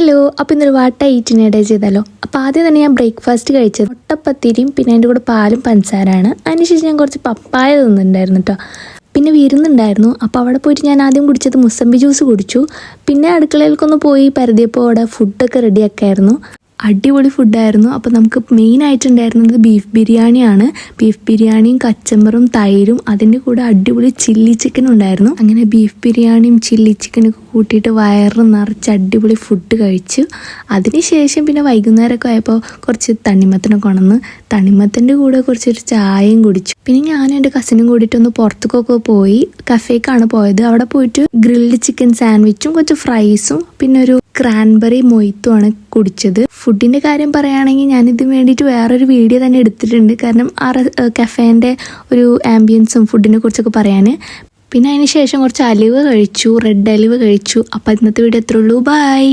Hello അപ്പോൾ ഇന്നൊരു വാട്ട ഈറ്റിനിടെ ചെയ്താലോ? അപ്പോൾ ആദ്യം തന്നെ ഞാൻ ബ്രേക്ക്ഫാസ്റ്റ് കഴിച്ചത് മുട്ടപ്പത്തിരിയും പിന്നെ അതിന്റെ കൂടെ പാലും പഞ്ചസാരാണ് അതിനുശേഷം ഞാൻ കുറച്ച് പപ്പായ തിന്നിട്ടുണ്ടായിരുന്നു കേട്ടോ പിന്നെ വിരുന്നുണ്ടായിരുന്നു. അപ്പോൾ അവിടെ പോയിട്ട് ഞാൻ ആദ്യം കുടിച്ചത് മുസമ്പി ജ്യൂസ് കുടിച്ചു. പിന്നെ അടുക്കളയിലേക്കൊന്ന് പോയി പരതിയപ്പോൾ അവിടെ ഫുഡൊക്കെ റെഡിയാക്കായിരുന്നു അടിപൊളി ഫുഡായിരുന്നു അപ്പോൾ നമുക്ക് മെയിൻ ആയിട്ടുണ്ടായിരുന്നത് ബീഫ് ബിരിയാണിയാണ്. ബീഫ് ബിരിയാണിയും കച്ചമ്പറും തൈരും അതിന്റെ കൂടെ അടിപൊളി ചില്ലി ചിക്കൻ ഉണ്ടായിരുന്നു. അങ്ങനെ ബീഫ് ബിരിയാണിയും ചില്ലി ചിക്കനൊക്കെ കൂട്ടിയിട്ട് വയറ് നിറച്ച് അടിപൊളി ഫുഡ് കഴിച്ചു. അതിനുശേഷം പിന്നെ വൈകുന്നേരമൊക്കെ ആയപ്പോൾ കുറച്ച് തണ്ണിമത്തനൊക്കെ ഉണന്ന് തണ്ണിമത്തന്റെ കൂടെ കുറച്ചൊരു ചായയും കുടിച്ചു. പിന്നെ ഞാനും എന്റെ കസിനും കൂടിയിട്ട് ഒന്ന് പുറത്തേക്കൊക്കെ പോയി കഫേക്കാണ് പോയത്. അവിടെ പോയിട്ട് ഗ്രിൽഡ് ചിക്കൻ സാൻഡ്വിച്ചും കുറച്ച് ഫ്രൈസും പിന്നെ ഒരു ക്രാൻബെറി മൊയ്ത്തുമാണ് കുടിച്ചത്. ഫുഡിന്റെ കാര്യം പറയുകയാണെങ്കിൽ ഞാനിത് വേണ്ടിയിട്ട് വേറൊരു വീഡിയോ തന്നെ എടുത്തിട്ടുണ്ട്. കാരണം ആ കഫേന്റെ ഒരു ആംബിയൻസും ഫുഡിനെ കുറിച്ചൊക്കെ പറയാൻ പിന്നെ അതിന് ശേഷം കുറച്ച് അലിവ് കഴിച്ചു റെഡ് അലിവ് കഴിച്ചു. അപ്പോൾ ഇന്നത്തെ വീഡിയോ എത്ര ഉള്ളൂ. ബൈ